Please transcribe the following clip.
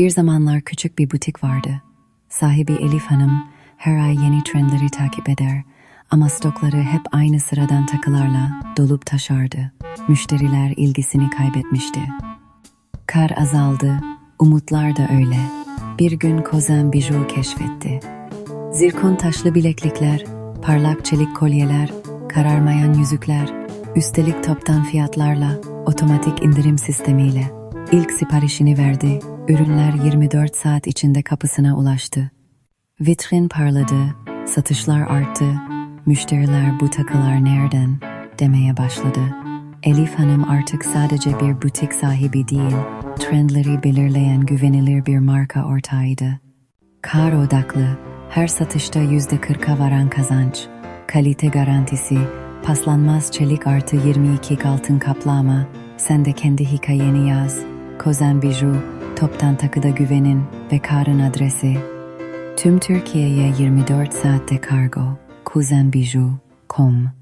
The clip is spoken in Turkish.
Bir zamanlar küçük bir butik vardı. Sahibi Elif Hanım her ay yeni trendleri takip eder ama stokları hep aynı sıradan takılarla dolup taşardı. Müşteriler ilgisini kaybetmişti. Kar azaldı, umutlar da öyle. Bir gün Kozan Biju keşfetti. Zirkon taşlı bileklikler, parlak çelik kolyeler, kararmayan yüzükler, üstelik toptan fiyatlarla, otomatik indirim sistemiyle. İlk siparişini verdi, ürünler 24 saat içinde kapısına ulaştı. Vitrin parladı, satışlar arttı, müşteriler bu takılar nereden demeye başladı. Elif Hanım artık sadece bir butik sahibi değil, trendleri belirleyen güvenilir bir marka ortağıydı. Kar odaklı, her satışta yüzde kırka varan kazanç, kalite garantisi, paslanmaz çelik artı 22 altın kaplama, sen de kendi hikayeni yaz. Kozen Biju, toptan takıda güvenin ve karın adresi. Tüm Türkiye'ye 24 saatte kargo. kuzenbiju.com